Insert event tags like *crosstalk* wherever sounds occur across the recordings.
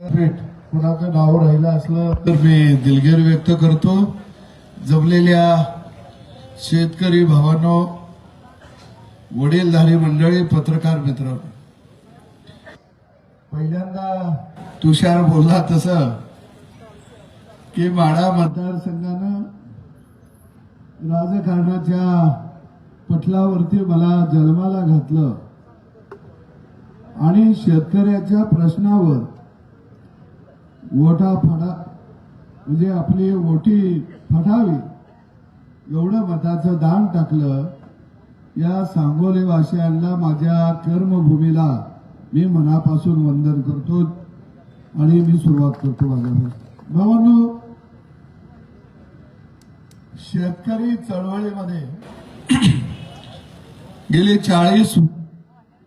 कुणाचं नाव राहिलं असलं तर मी दिलगीर व्यक्त करतो. जमलेल्या शेतकरी भावांनो वडीलधारी मंडळी पत्रकार मित्र. पहिल्यांदा तुषार बोलला तसं की माडा मतदारसंघानं राजकारणाच्या पटलावरती मला जन्माला घातलं. आणि शेतकऱ्याच्या प्रश्नावर वोटा फडा म्हणजे आपली वोटी फटावी. एवढं मताचं दान टाकलं या सांगोले वासियांना माझ्या कर्मभूमीला मी मनापासून वंदन करतो आणि मी सुरुवात करतो माझ्या भावांनो शेतकरी चळवळीमध्ये *clears throat* गेले चाळीस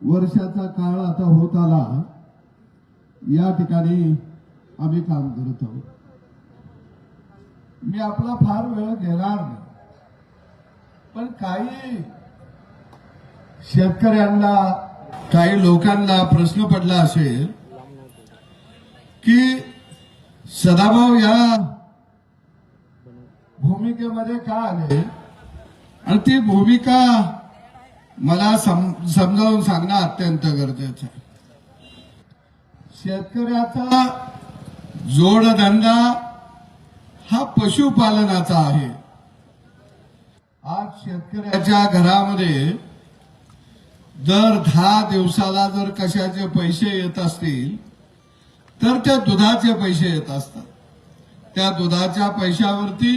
वर्षाचा काळ आता होत आला. या ठिकाणी आम्ही काम करत आहोत. मी आपला फार वेळ घेणार नाही. पण काही शेतकऱ्यांना काही लोकांना प्रश्न पडला असेल की सदाभाऊ या भूमिकेमध्ये का आले? आणि ती भूमिका मला सम- समजावून सांगणं अत्यंत गरजेचं आहे. शेतकऱ्याचा जोडधंदा हा पशुपालनाचा आहे. आज शेतकऱ्याच्या घरामध्ये दर दहा दिवसाला जर कशाचे पैसे येत असतील तर त्या दुधाचे पैसे येत असतात. त्या दुधाच्या पैशावरती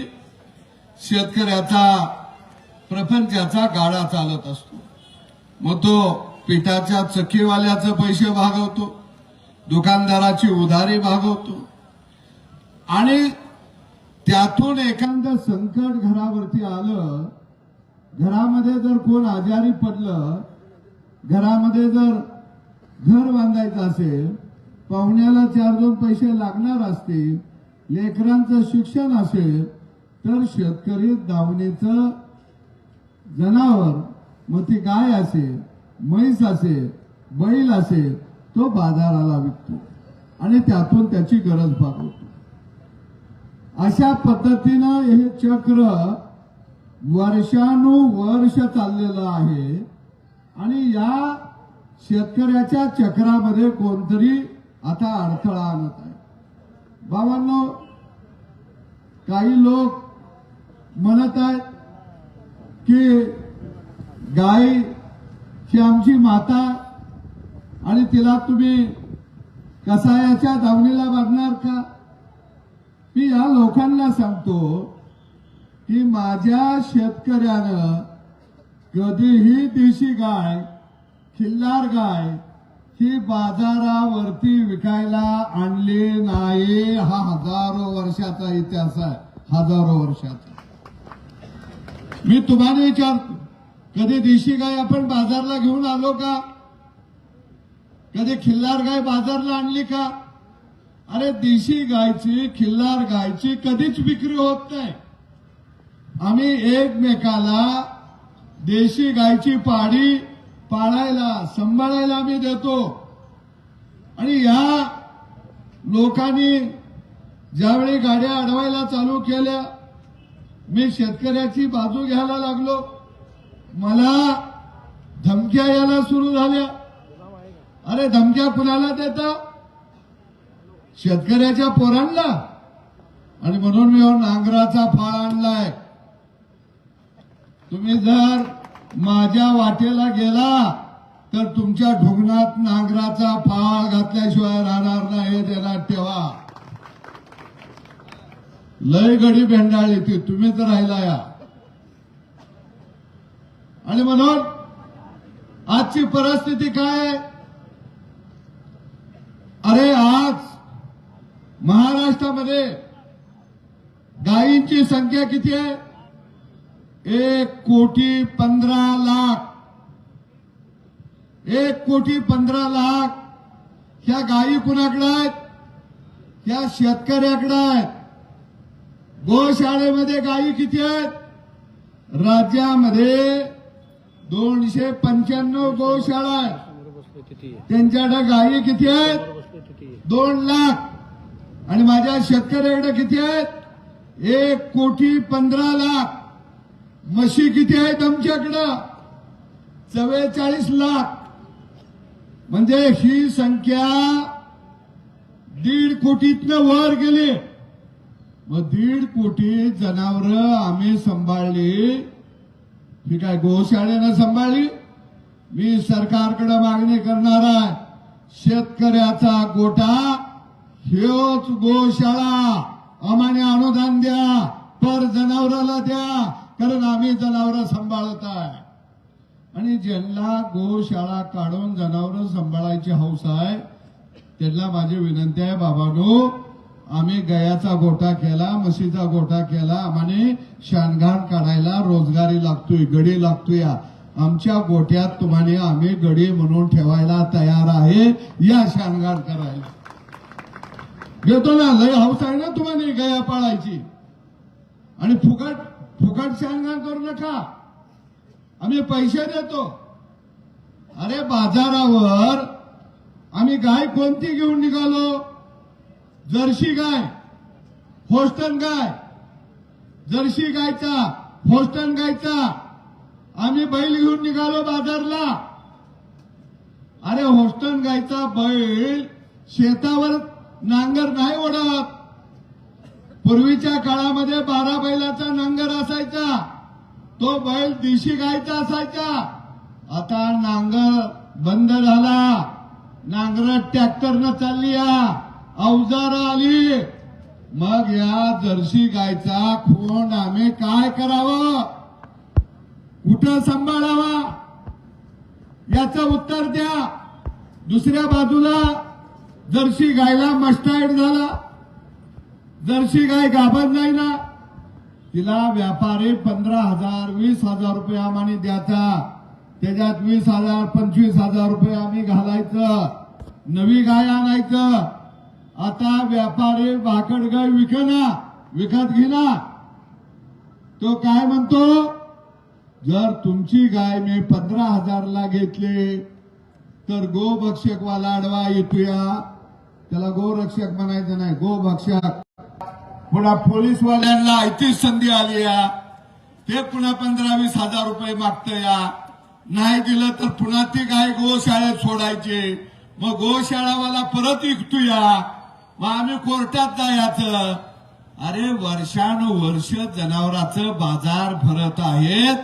शेतकऱ्याचा प्रपंचाचा गाडा चालत असतो. मग तो पिठाच्या चक्कीवाल्याचे पैसे भागवतो दुकानदाराची उधारी भागवतो आणि त्यातून एखादं संकट घरावरती आलं घरामध्ये जर कोण आजारी पडलं घरामध्ये जर घर बांधायचं असेल पाहुण्याला चार दोन पैसे लागणार असतील लेकरांचं शिक्षण असेल तर शेतकरी दावणीचं जनावर मग ती गाय असेल म्हैस असेल बैल असेल तो बाजाराला विकतो. आणि त्यातून त्याची गरज भागवतो. अशा पद्धतीनं हे चक्र वर्षानुवर्ष चाललेलं आहे. आणि या शेतकऱ्याच्या चक्रामध्ये कोणतरी आता अडथळा आणत आहे. बाबांनो काही लोक म्हणत आहेत की गाय ही आमची माता आणि तिला तुम्ही कसायाच्या दावणीला बांधणार का? मी या लोकांना सांगतो की माझ्या शेतकऱ्यानं कधीही देशी गाय खिल्लार गाय ही बाजारावरती विकायला आणली नाही. हा हजारो वर्षाचा इतिहास आहे. हजारो वर्षाचा. मी तुम्हाला विचारतो कधी देशी गाय आपण बाजारला घेऊन आलो का? कधी खिल्लार गाय बाजारला आणली का? अरे देशी गायची खिल्लार गायची कधीच विक्री होत नाही. आम्ही एकमेकाला देशी गायची पाडी पाळायला सांभाळायला आम्ही देतो. आणि या लोकांनी ज्यावेळी गाड्या अडवायला चालू केल्या मी शेतकऱ्याची बाजू घ्यायला लागलो. मला धमक्या यायला सुरू झाल्या. अरे धमक्या कुणाला देता? शेतकऱ्याच्या पोरांना. आणि म्हणून मी हो नांगराचा फाळ आणलाय. तुम्ही जर माझ्या वाटेला गेला तर तुमच्या ढुंगणात नांगराचा फाळ घातल्याशिवाय राहणार नाही हे ठेवा. लय गडी भेंडाळली ती तुम्हीच राहिला या. आणि म्हणून आजची परिस्थिती काय? अरे आज महाराष्ट्रामध्ये गायींची संख्या किती आहे? एक कोटी पंधरा लाख. एक कोटी पंधरा लाख. ह्या गायी कुणाकडे आहेत? ह्या शेतकऱ्याकडे आहेत. गोशाळेमध्ये गायी किती आहेत? राज्यामध्ये दोनशे पंच्याण्णव गोशाळा आहेत. त्यांच्याकडे गायी किती आहेत? दोन लाख. आणि माझ्या शेतकऱ्याकडे किती आहेत? एक कोटी पंधरा लाख. म्हशी किती आहेत आमच्याकडं? चव्वेचाळीस लाख. म्हणजे ही संख्या दीड कोटीतनं वर गेली. मग दीड कोटी जनावर आम्ही सांभाळली. ही काय गोशाळेनं सांभाळली? मी सरकारकडे मागणी करणार आहे. शेतकऱ्याचा गोटा ह्योच गोशाळा आम्हाने अनुदान द्या. पर जनावराला द्या. कारण आम्ही जनावर सांभाळत आहे आणि ज्यांना गोशाळा काढून जनावर सांभाळायची हौस आहे त्यांना माझी विनंती आहे बाबानो आम्ही गयाचा गोठा केला म्हशीचा गोठा केला आम्हाने शानघाण काढायला रोजगारी लागतोय गडी लागतोय. आमच्या गोठ्यात तुम्हाला आम्ही गडी म्हणून ठेवायला तयार आहे. या शानघाण करायला. घेतो ना लय हौस आहे ना तुम्हाला गया पाळायची. आणि फुकट फुकट शानघाण करू नका. आम्ही पैसे देतो. अरे बाजारावर आम्ही गाय कोणती घेऊन निघालो? जर्सी गाय होस्टन गाय जर्सी गायचा होस्टन गायचा. आम्ही बैल घेऊन निघालो बाजारला. अरे होस्टन गायचा बैल शेतावर नांगर नाही ओढत. पूर्वीच्या काळामध्ये बारा बैलाचा नांगर असायचा. तो बैल देशी गायचा असायचा. आता नांगर बंद झाला. नांगर ट्रॅक्टरनं चालली या अवजार आली. मग या जर्सी गायचा खोंड आम्ही काय करावं? कुठं सांभाळावा? याचं उत्तर द्या. दुसऱ्या बाजूला जर्सी गायला मस्टाईड झाला. जर्सी गाय गाभत नाही ना तिला व्यापारी पंधरा हजार वीस हजार रुपये आम्हाला द्यायचा. त्याच्यात वीस हजार पंचवीस हजार रुपये आम्ही घालायचं. नवी गाय आणायचं. आता व्यापारी भाकड गाय विकना विकत घेना. तो काय म्हणतो? जर तुमची गाय मी पंधरा हजारला घेतली तर गोभक्षकवाला अडवा येतोया. त्याला गोरक्षक म्हणायचं नाही गोभक्षक. पुन्हा पोलीसवाल्यांना ऐतीच संधी आली या. ते पुन्हा पंधरा वीस हजार रुपये मागतं या. नाही दिलं तर पुन्हा ती गाय गोशाळेत सोडायचे. मग गोशाळावाला परत विकतो या. मग आम्ही कोर्टात जायचं. अरे वर्षानुवर्ष जनावरांचं बाजार भरत आहेत.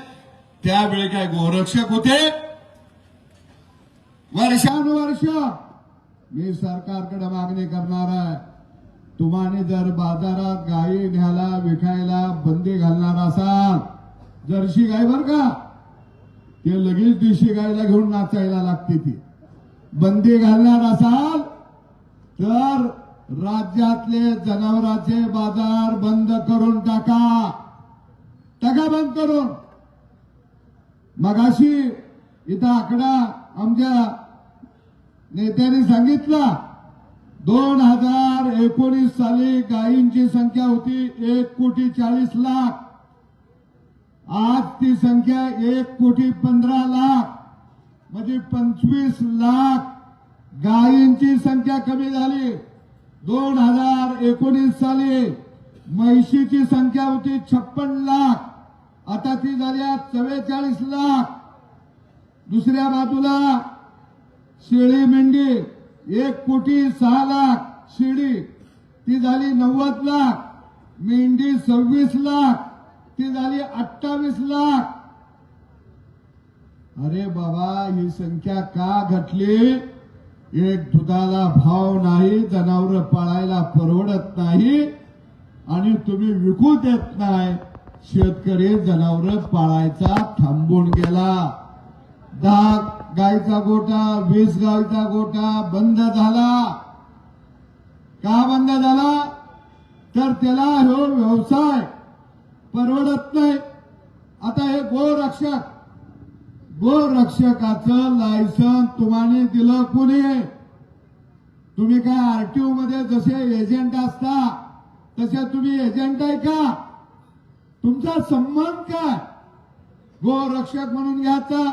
त्यावेळी काय गोरक्षक होते? वर्षानुवर्ष. मी सरकारकडे मागणी करणार आहे. तुम्हाला जर बाजारात गाई न्यायला विकायला बंदी घालणार असाल जर्शी गाय बर का? ते लगेच देशी गायला घेऊन नाचायला लागते ती. बंदी घालणार असाल तर राज्यातले जनावरांचे बाजार बंद करून टाका. टाका बंद करून. मगाशी इथं आकडा आमच्या नेत्यांनी सांगितला दोन हजार एकोणीस साली गायींची संख्या होती एक कोटी चाळीस लाख. आज ती संख्या एक कोटी पंधरा लाख म्हणजे पंचवीस लाख गायींची संख्या कमी झाली. दोन हजार एकोणीस साली म्हैशीची संख्या होती छप्पन लाख आता ती झाली चव्वेचाळीस लाख. दुसऱ्या बाजूला शिळी मेंढी एक कोटी सहा लाख शेळी. ती झाली नव्वद लाख. मेंढी सव्वीस लाख. ती झाली अठ्ठावीस लाख. अरे बाबा ही संख्या का घटली? एक दुधाला भाव नाही जनावर पाळायला परवडत नाही आणि तुम्ही विकू देत नाही. शेतकरी जनावर पाळायचा थांबून गेला. दहा गायचा गोटा वीस गायचा गोटा बंद झाला. का बंद झाला? तर त्याला हो व्यवसाय परवडत नाही. आता हे गोरक्षक गोरक्षकाचं लायसन तुम्हाला दिलं कुणी? तुम्ही काय आरटीओ मध्ये जसे एजंट असता तसे तुम्ही एजंट आहे का? तुमचा संबंध काय? गोरक्षक म्हणून घ्यायचा.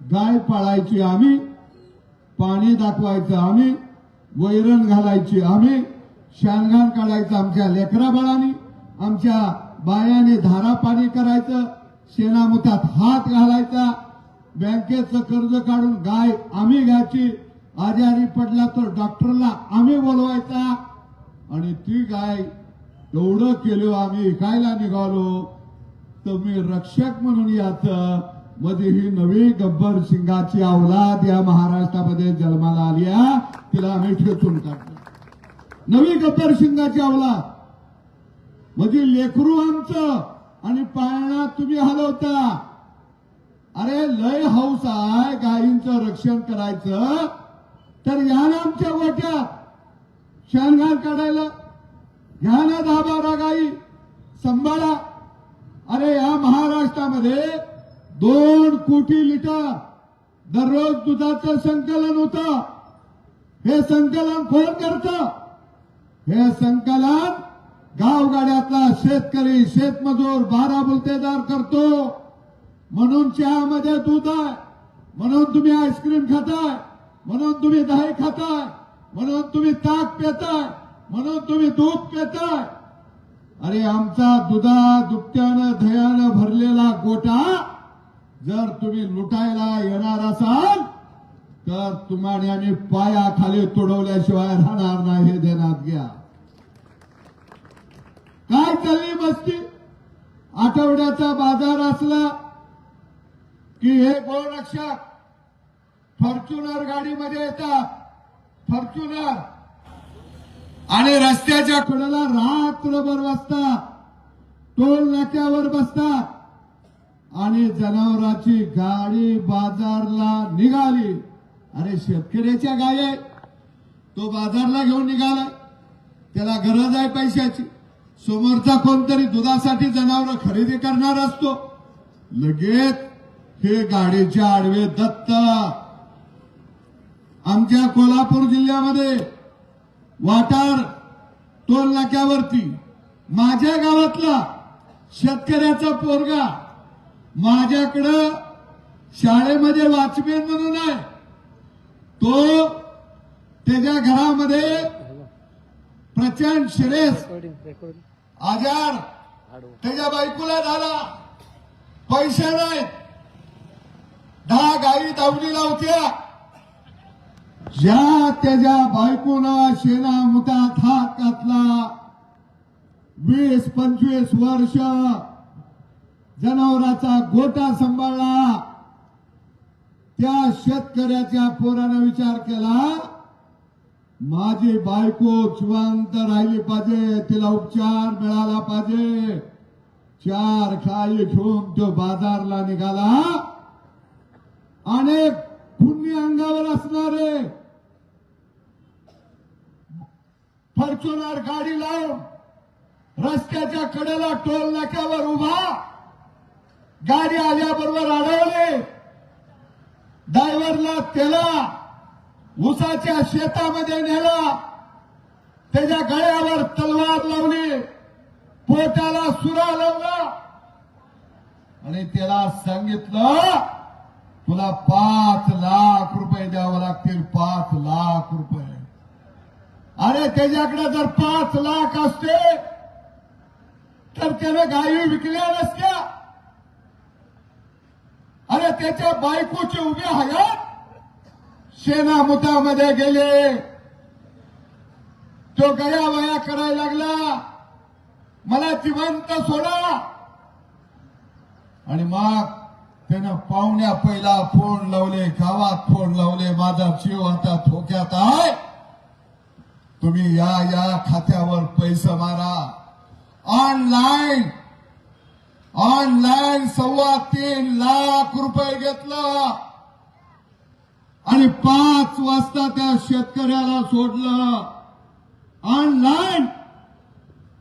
गाय पाळायची आम्ही पाणी दाखवायचं आम्ही वैरण घालायची आम्ही शानगान काढायचं आमच्या लेकराबाळांनी आमच्या बायाने धारा पाणी करायचं शेणामुतात हात घालायचा बँकेचं कर्ज काढून गाय आम्ही घ्यायची आजारी पडला तर डॉक्टरला आम्ही बोलवायचा. आणि ती गाय एवढं केलो आम्ही विकायला निघालो तर मी रक्षक म्हणून याचं मध्ये ही नवी गब्बर सिंगाची अवलाद या महाराष्ट्रामध्ये जन्माला आली तिला आम्ही ठेचून काढतो. नवी गब्बर सिंगाची अवलाद म्हणजे लेकरू आमचं आणि पाळणा तुम्ही हलवता. अरे लय हौस आहे गायींचं रक्षण करायचं. तर या ना आमच्या गोट्यात शानघान काढायला. घ्या ना दहा बारा गाई सांभाळा. अरे या महाराष्ट्रामध्ये दोन कोटी लिटर दररोज दुधाचं संकलन होतं. हे संकलन कोण करत? हे संकलन गावगाड्यातला शेतकरी शेतमजूर बारा बुलतेदार करतो. म्हणून चहामध्ये दूध आहे. म्हणून तुम्ही आईस्क्रीम खाताय. म्हणून तुम्ही दही खाताय. म्हणून तुम्ही ताक पिताय. म्हणून तुम्ही दूध पिताय. अरे आमचा दुधा दुपट्यानं दह्यानं भरलेला गोटा जर तुम्ही लुटायला येणार असाल तर तुम्हाला आम्ही पायाखाली तुडवल्याशिवाय राहणार नाही हे ध्यानात घ्या. काय चालली मस्ती? आठवड्याचा बाजार असला की हे गोरक्षक फॉर्च्युनर गाडीमध्ये येतात. फॉर्च्युनर. आणि रस्त्याच्या कडेला रात्रभर बसतात. टोल नाक्यावर बसतात. आणि जनावराची गाडी बाजारला निघाली. अरे शेतकऱ्याच्या गाय आहे. तो बाजारला घेऊन निघालाय त्याला गरज आहे पैशाची. समोरचा कोणतरी दुधासाठी जनावर खरेदी करणार असतो. लगेच हे गाडीचे आडवे दत्त. आमच्या कोल्हापूर जिल्ह्यामध्ये वाटार टोल नाक्यावरती माझ्या गावातला शेतकऱ्याचा पोरगा माझ्याकडं शाळेमध्ये वॉचमॅन म्हणून आहे. तो त्याच्या घरामध्ये प्रचंड श्रेस आजार त्याच्या बायकोला झाला. पैसे नाहीत दहा गायी दावणीला होत्या ज्या त्याच्या बायकोला शेणा मुठा हात घातला. वीस पंचवीस वर्ष जनावराचा गोटा सांभाळला. त्या शेतकऱ्याच्या पोरानं विचार केला माझी बायको जिवंत राहिली पाहिजे तिला उपचार मिळाला पाहिजे. चार खाई घेऊन तो बाजारला निघाला. अनेक पुण्य अंगावर असणारे फॉर्च्युनर गाडी लावून रस्त्याच्या कडेला टोल नाक्यावर उभा गाडी आल्याबरोबर अडवले ड्रायव्हरला त्याला उसाच्या शेतामध्ये नेला. त्याच्या गळ्यावर तलवार लावली. पोटाला सुरा लावला. आणि त्याला सांगितलं तुला पाच लाख रुपये द्यावं लागतील पाच लाख रुपये. अरे त्याच्याकडे जर पाच लाख असते तर त्याने गायी विकल्या नसत्या. अरे त्याच्या बायकोची उभी हयात शेणामुतामध्ये गेले. तो गया वया करायला लागला. मला जिवंत सोडा. आणि मग त्यानं पाहुण्या पहिला फोन लावले गावात फोन लावले माझा जीव आता धोक्यात आहे. तुम्ही या या खात्यावर पैसे मारा. ऑनलाईन ऑनलाईन सव्वा तीन लाख रुपये घेतला. आणि पाच वाजता त्या शेतकऱ्याला सोडलं. ऑनलाईन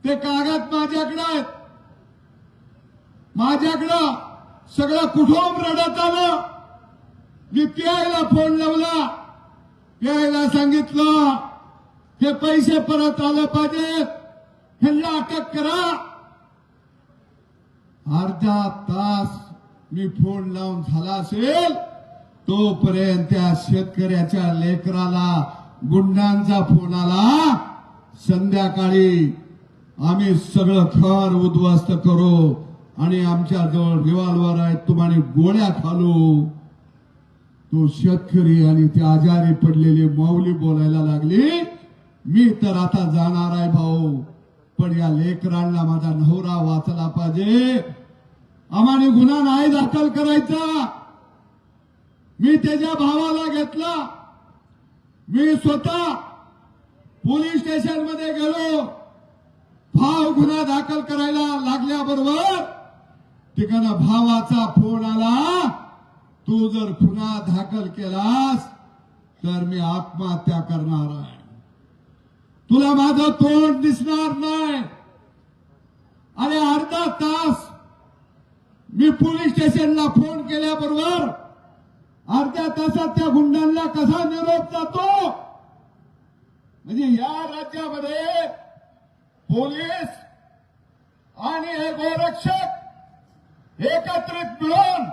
ते कागद माझ्याकडे आहेत. माझ्याकडं सगळं कुठून रडत आलं? मी प्यायला फोन लावला. प्यायला सांगितलं हे पैसे परत आले पाहिजेत. ह्यांना अटक करा. अर्धा तास मी फोन लावून झाला असेल तोपर्यंत त्या शेतकऱ्याच्या लेकराला गुंडांचा फोन आला संध्याकाळी आम्ही सगळं खर उद्ध्वस्त करू आणि आमच्या जवळ रिव्हॉल्वर आहेत तुम्हाला गोळ्या खालू. तो शेतकरी आणि ते आजारी पडलेली माऊली बोलायला लागली मी तर आता जाणार आहे भाऊ पण या लेकरांना माझा नवरा वाचला पाहिजे आम्हाने गुन्हा नाही दाखल करायचा. मी त्याच्या भावाला घेतला. मी स्वतः पोलीस स्टेशनमध्ये गेलो. भाव गुन्हा दाखल करायला लागल्याबरोबर तिकडं भावाचा फोन आला. तू जर गुन्हा दाखल केलास तर मी आत्महत्या करणार आहे. तुला माझं तोंड दिसणार नाही. अरे अर्धा तास मी पोलीस स्टेशनला फोन केल्याबरोबर अर्ध्या तासात त्या गुंडांना कसा निरोप जातो? म्हणजे या राज्यामध्ये पोलीस आणि हे गोरक्षक एकत्रित मिळून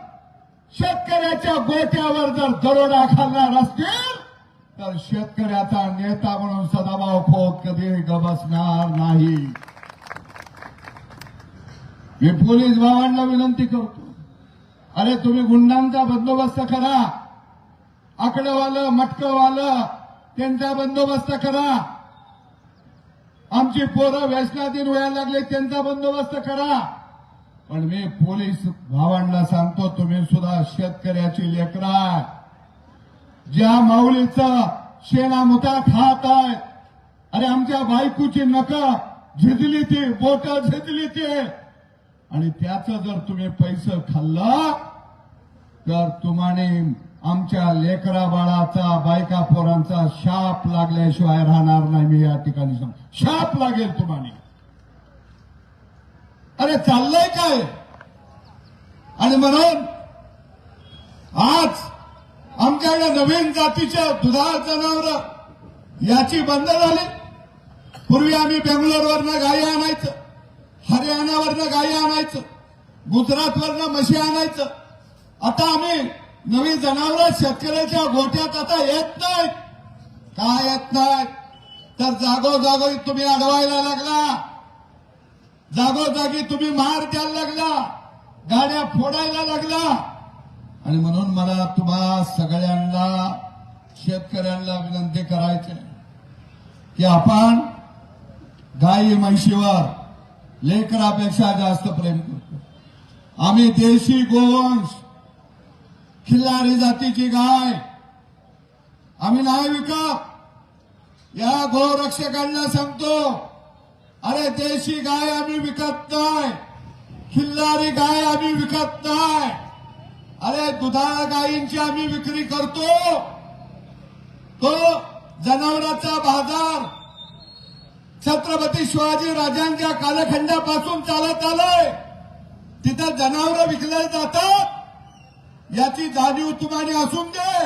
शेतकऱ्याच्या गोट्यावर जर दरोडा घालणार असतील तर शेतकऱ्याचा नेता म्हणून सदाभाऊ खोत कधी गबसणार नाही. मी पोलीस भावांना विनंती करतो. अरे तुम्ही गुंडांचा बंदोबस्त करा. आकडंवालं मटकंवालं त्यांचा बंदोबस्त करा. आमची पोरं व्यसनाधीन व्हायला लागले त्यांचा बंदोबस्त करा. पण मी पोलीस भावांना सांगतो तुम्ही सुद्धा शेतकऱ्याची लेकरा. आहे. ज्या माऊलीचं शेणा मुता खात आहे अरे आमच्या बायकोची नक झिजली ती बोट झिजली ती. आणि त्याचा जर तुम्ही पैसा खाल्ला तर तुम्हाने आमच्या लेकरा बाळाचा बायका पोरांचा शाप लागल्याशिवाय राहणार नाही मी या ठिकाणी सांग शाप लागेल तुम्हाने. अरे चाललंय काय? आणि म्हणून आज आमच्याकडे नवीन जातीच्या दुधाळ जनावर याची बंद झाली. पूर्वी आम्ही बेंगलोरवरनं गाई आणायचं. हरियाणावरनं गाई आणायचं गुजरातवरनं म्हशी आणायचं. आता आम्ही नवीन जनावर शेतकऱ्याच्या गोट्यात आता येत नाहीत. का येत नाहीत? तर जागोजागी तुम्ही अडवायला लागला. जागोजागी तुम्ही मार द्यायला लागला. गाड्या फोडायला लागला. आणि म्हणून मला तुम्हा सगळ्यांना शेतकऱ्यांना विनंती करायची की आपण गाई म्हैशीवर लेकरापेक्षा जास्त प्रेम करतो. आम्ही देशी गोवंश खिल्लारी जातीची गाय. आम्ही नाही विकत. या गोरक्षकांना सांगतो अरे देशी गाय आम्ही विकत नाही. खिल्लारी गाय आम्ही विकत नाही. अरे दुधाळ गायींची आम्ही विक्री करतो. तो जनावरांचा बाजार छत्रपती शिवाजी राजांच्या कालखंडापासून चालत आलंय. तिथं जनावरं विकले जातात. याची जाणीव तुम्हाला असून दे.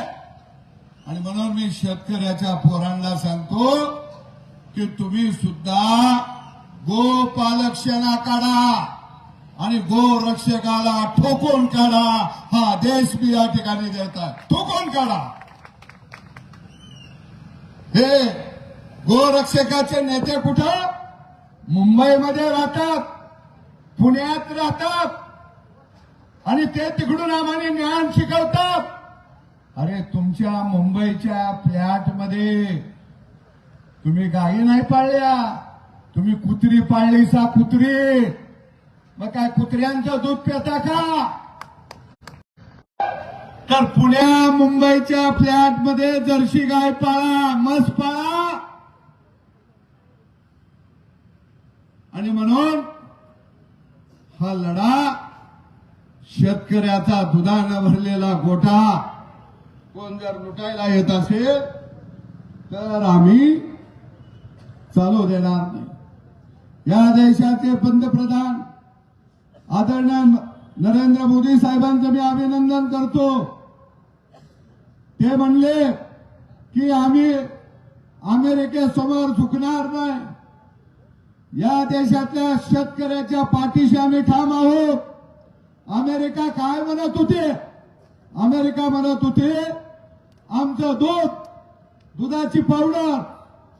आणि म्हणून मी शेतकऱ्याच्या पोरांना सांगतो की तुम्ही सुद्धा गोपालक्षणा काढा आणि गोरक्षकाला ठोकून काढा. हा देश मी या ठिकाणी देत आहे. ठोकून काढा. हे गोरक्षकाचे नेते कुठं? मुंबईमध्ये राहतात. पुण्यात राहतात. आणि ते तिकडून आम्हाला ज्ञान शिकवतात. अरे तुमच्या मुंबईच्या फ्लॅटमध्ये तुम्ही गायी नाही पाळल्या. तुम्ही कुत्री पाळली सा कुत्री. मग काय कुत्र्यांचं दूध पिता का? तर पुण्या मुंबईच्या फ्लॅटमध्ये जर्सी गाय पाळा मस पाळा आणि म्हणून हा लढा. शेतकऱ्याचा दुधानं भरलेला गोठा कोण जर लुटायला येत असेल तर आम्ही चालू देणार नाही. या देशाचे पंतप्रधान आदरणीय नरेंद्र मोदी साहेबांचं मी अभिनंदन करतो. ते म्हणले की आम्ही अमेरिकेसमोर झुकणार नाही. या देशातल्या शेतकऱ्याच्या पाठीशी आम्ही ठाम आहोत. अमेरिका काय म्हणत होते? अमेरिका म्हणत होते आमचं दूध दुधाची पावडर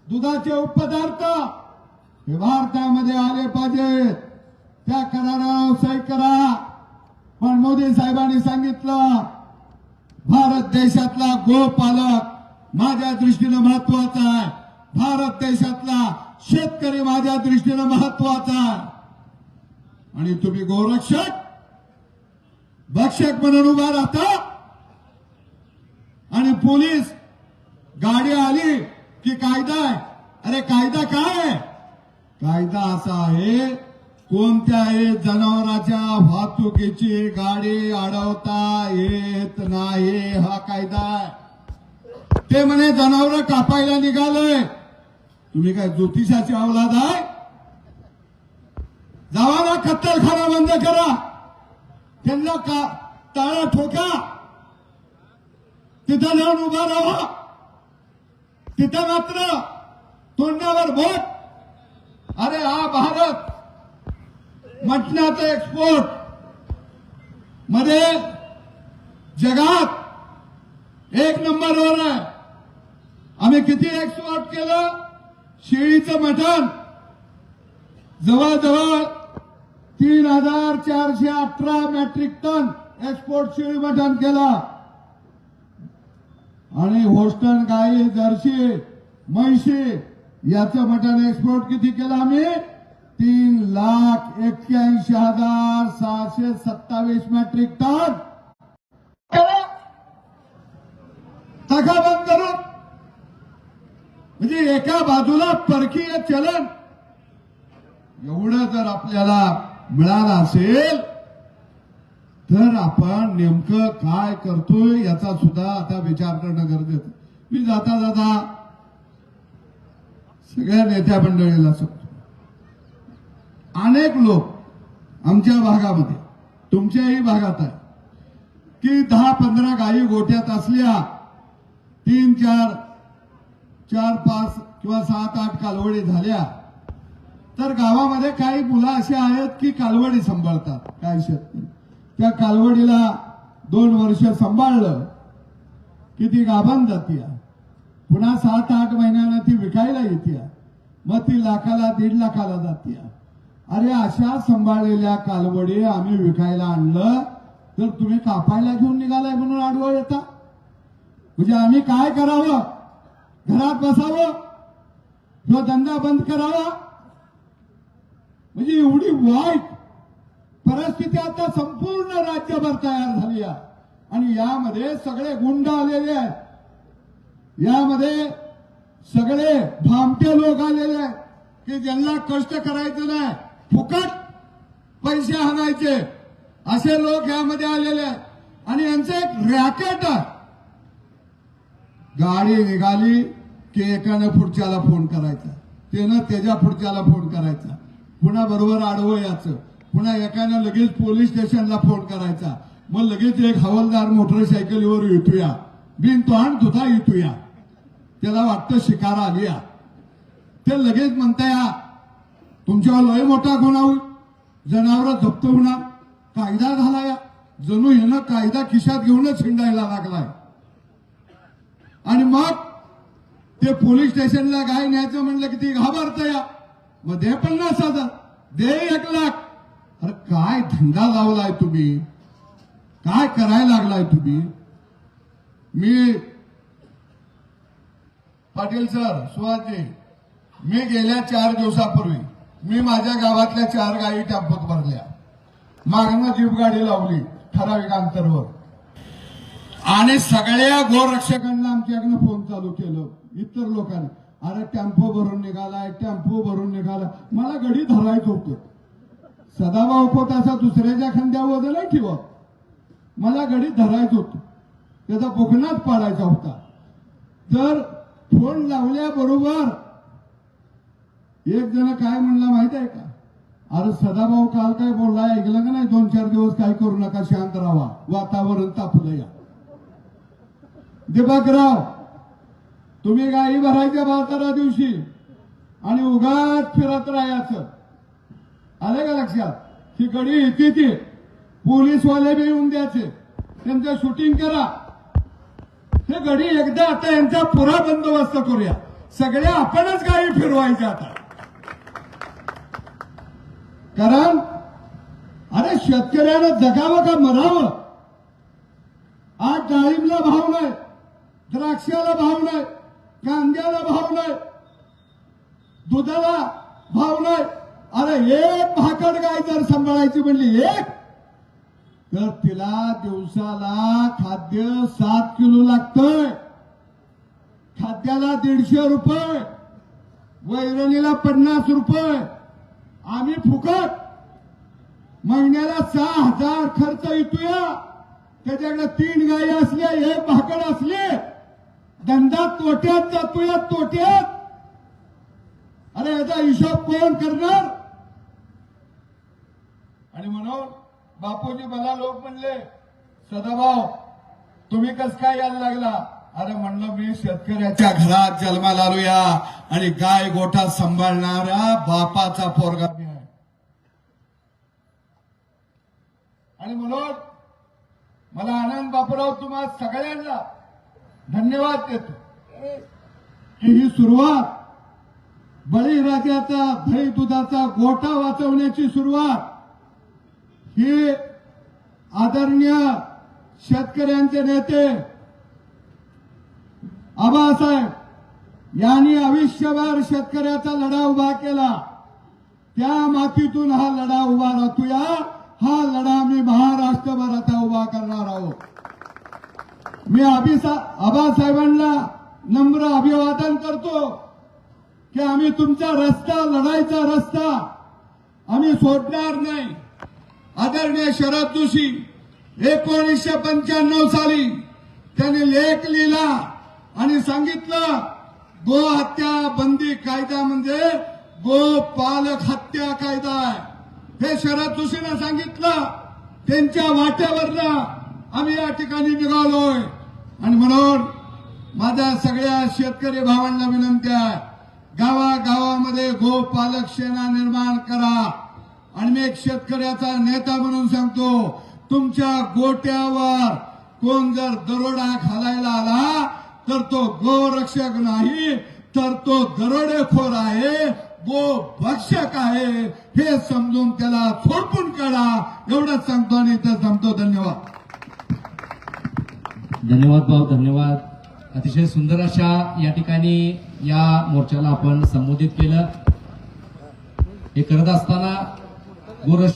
दुधाचे उपदार्थ हे भारतामध्ये आले पाहिजे. त्या करारावर सही करा. पण मोदी साहेबांनी सांगितलं भारत देशातला गोपालक माझ्या दृष्टीनं महत्त्वाचा आहे. भारत देशातला शेतकरी माझ्या दृष्टीनं महत्त्वाचा. आणि तुम्ही गोरक्षक भक्षक म्हणून उभा राहता. आणि पोलीस गाडी आली की कायदा आहे. अरे कायदा काय? आहे कायदा असा आहे कोणत्याही जनावराच्या वाहतुकीची गाडी अडवता येत नाही हा कायदा आहे. ते म्हणे जनावर कापायला निघालंय. तुम्ही काय ज्योतिषाची अवलाद आहे? जावा ना कत्तलखाना बंद करा. त्यांना का टाळा ठोका? तिथं जाऊन उभा राहा. तिथं मात्र तोंडावर बोट. अरे हा भारत. मटणाचं एक्सपोर्टमध्ये जगात एक नंबरवर आहे. आम्ही किती एक्सपोर्ट केलं? शेळीचं मटण. जवळजवळ तीन हजार चारशे अठरा मेट्रिक टन एक्सपोर्ट शेळी मटण केलं. आणि होस्टन गाई जर्सी म्हैशी याचं मटण एक्सपोर्ट किती केलं आम्ही? तीन लाख एक्क्याऐंशी हजार सहाशे सत्तावीस मेट्रिक टन केलं. म्हणजे एका बाजूला परकीय चलन. एवढं जर आपल्याला मिळालं असेल तर आपण नेमकं काय करतोय याचा सुद्धा आता विचार करणं गरजेचं मी जाता जाता सगळ्या नेत्या मंडळीला सांगतो. अनेक लोक आमच्या भागामध्ये तुमच्याही भागात आहे की दहा पंधरा गायी गोट्यात असल्या तीन चार चार पाच किंवा सात आठ कालवडी झाल्या. तर गावामध्ये काही मुलं अशी आहेत की कालवडी सांभाळतात काही शेतकरी. त्या कालवडीला दोन वर्ष सांभाळलं की ती गाभान जातीया पुन्हा सात आठ महिन्यानं ती विकायला येते मग ती लाखाला दीड लाखाला जातीय अरे अशा सांभाळलेल्या कालवडी आम्ही विकायला आणलं तर तुम्ही कापायला घेऊन निघालाय म्हणून आडवं येता. म्हणजे आम्ही काय करावं? घरात बसावं किंवा धंदा बंद करावा. म्हणजे एवढी वाईट परिस्थिती आता संपूर्ण राज्यभर तयार झाली आहे. आणि यामध्ये सगळे गुंड आलेले आहेत. यामध्ये सगळे भामटे लोक आलेले आहेत की ज्यांना कष्ट करायचं नाही फुकट पैसे आणायचे असे लोक यामध्ये आलेले आहेत. आणि यांचं एक रॅकेट आहे. गाडी निघाली की एकानं पुढच्याला फोन करायचा. त्यानं त्याच्या पुढच्याला फोन करायचा. पुन्हा बरोबर आडवं याचं पुन्हा एकानं लगेच पोलीस स्टेशनला फोन करायचा. मग लगेच एक हवालदार मोटरसायकलीवर येतोया. बिन तोहान तुथा तुझा येतोया. त्याला वाटतं शिकार आली ते लगेच म्हणताय तुमच्यावर लय मोठा गुन्हा होईल. जनावर जप्त होणार. कायदा झाला या. जणू हिनं कायदा खिशात घेऊनच हिंडायला लागलाय. आणि मग ते पोलीस स्टेशनला गाय न्यायचं म्हणलं की ती घाबरत या. मग दे पन्नास हजार. दे एक लाख. अरे काय धंदा लावलाय तुम्ही? काय करायला लागलाय तुम्ही? मी पाटील सर सुहासजी मी गेल्या चार दिवसापूर्वी मी माझ्या गावातल्या चार गायी टेम्पोत भरल्या. मागणं जीपगाडी लावली ठराविक अंतरवर. आणि सगळ्या गोरक्षकांना आमच्याकडनं फोन चालू केलं इतर लोकांनी. अरे टेम्पो भरून निघालाय टेम्पो भरून निघाला. मला गडी धरायचं होतं. सदाभाऊ खोत असा दुसऱ्याच्या खांद्यावर नाही ठेवत मला गडी धरायचं होतं. त्याचा कोकणात पाडायचा होता. तर फोन लावल्याबरोबर एक जण काय म्हणला माहीत आहे का? अरे सदाभाऊ काल काय बोलला ऐकलं का नाही? दोन चार दिवस काय करू नका शांत राहा. वातावरण तापलं या. दिपकराव तुम्ही गाई भरायच्या बाजारा दिवशी आणि उगाच फिरत राहायचं. आले का लक्षात? ही गडी येते ती पोलीसवाले बी येऊन द्यायचे. त्यांचं शूटिंग करा. हे गडी एकदा आता यांचा पुरा बंदोबस्त करूया. सगळ्या आपणच गाडी फिरवायच्या आता. कारण अरे शेतकऱ्यानं जगावं का मरावं? आज डाळींबला भाव नाही. द्राक्षाला भाव नाही कांद्याला भाव नाही दुधाला भाव नाही. अरे एक भाकड गाय जर सांभाळायची म्हणली एक तर तिला दिवसाला खाद्य सात किलो लागतंय. खाद्याला दीडशे रुपये वैरणीला पन्नास रुपये. आम्ही फुकट. महिन्याला सहा हजार खर्च येतोया. त्याच्याकडे तीन गायी असल्या एक भाकड असले धंदा तोट्यात जातोय तोट्यात. अरे याचा हिशोब कोण करणार? आणि म्हणून बापूजी मला लोक म्हणले सदाभाऊ तुम्ही कस काय यायला लागला? अरे म्हणलं मी शेतकऱ्याच्या घरात जन्माला आलो आणि गाय गोठा सांभाळणाऱ्या बापाचा पोरगा मी आहे. आणि म्हणून मला आनंद बापूराव तुम्हा सगळ्यांना धन्यवाद देतो. की ही सुरुवात बळीराजाचा दही दुधाचा गोठा वाचवण्याची सुरुवात ही आदरणीय शेतकऱ्यांचे नेते आबासाहेब यांनी आयुष्यभर शेतकऱ्याचा लढा उभा केला. त्या मातीतून हा लढा उभा राहतोया. हा लढा मी महाराष्ट्रभर आता उभा करणार आहोत. मी अभिसा आबासाहेबांना नम्र अभिवादन करतो की आम्ही तुमचा रस्ता लढायचा रस्ता आम्ही सोडणार नाही. आदरणीय शरद जोशी एकोणीसशे पंच्याण्णव साली त्यांनी लेख लिहिला आणि सांगितलं गो हत्या बंदी कायदा म्हणजे गो पालक हत्या कायदा आहे. हे शरद जोशीनं सांगितलं त्यांच्या वाट्यावरनं आम्ही या ठिकाणी निघालोय. आणि म्हणून माझ्या सगळ्या शेतकरी भावांना विनंती आहे गावागावामध्ये गो पालक सेना निर्माण करा. आणि मी एक शेतकऱ्याचा नेता म्हणून सांगतो तुमच्या गोट्यावर कोण जर दरोडा घालायला आला तर तो गोरक्षक नाही तर तो दरोडेखोर आहे गो भक्षक आहे. हे समजून त्याला थोडपून काढा एवढंच सांगतो आणि इथं संपतो धन्यवाद. धन्यवाद भाऊ धन्यवाद. अतिशय सुंदर अशा या ठिकाणी या मोर्चाला आपण संबोधित केलं. हे करत असताना गोरक्ष